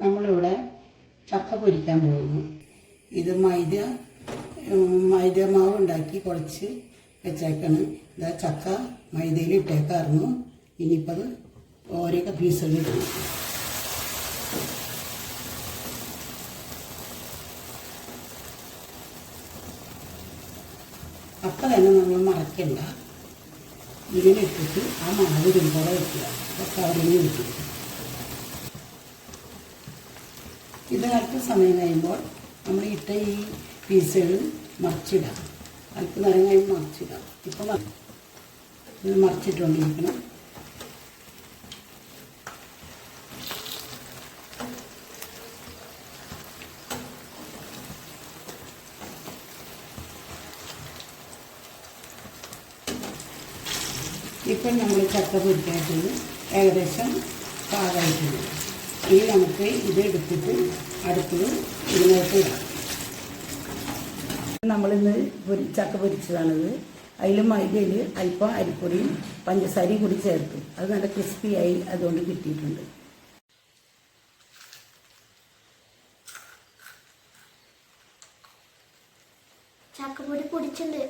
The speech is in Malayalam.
നമ്മളിവിടെ ചക്ക പൊരിക്കാൻ പോകുന്നു. ഇത് മൈദ മൈദ മാവ് ഉണ്ടാക്കി കുഴച്ച് വെച്ചേക്കാണ്. ഇതാ ചക്ക മൈദയിൽ ഇട്ടേക്കായിരുന്നു. ഇനിയിപ്പോൾ അത് ഓരോ പീസുകൾ ഇടും അപ്പം തന്നെ നമ്മൾ മറക്കണ്ട. ഇങ്ങനെ ഇട്ടിട്ട് ആ മാവ് ഇതുപോലെ വെക്കുക. അപ്പോൾ കവറിന് വെക്കുക ഇത് അല്പം സമയം കഴിയുമ്പോൾ നമ്മൾ ഇട്ട ഈ പീസുകൾ മറിച്ചിടാം. അല്പം അല്പനേരം കഴിയുമ്പോൾ മറിച്ചിടാം. ഇപ്പം ഇത് മറിച്ചിട്ടുകൊണ്ടിരിക്കണം. ഇപ്പം നമ്മൾ ചക്ക പൊരിക്കാത്തത് ഏകദേശം പാകമായിട്ടുണ്ട്. ഇനി നമുക്ക് ഇത് എടുത്തിട്ട് അടുപ്പിൽ ഇതിനകത്ത് ഇടാം. നമ്മളിന്ന് പൊരി ചക്ക പൊരിച്ചതാണിത്. അതിൽ മൈദയിൽ അല്പം അരിപ്പൊടിയും പഞ്ചസാരയും കൂടി ചേർത്തു. അത് നല്ല ക്രിസ്പിയായി അതുകൊണ്ട് കിട്ടിയിട്ടുണ്ട്. ചക്കപ്പൊടി പൊടിച്ചിട്ടുണ്ട്.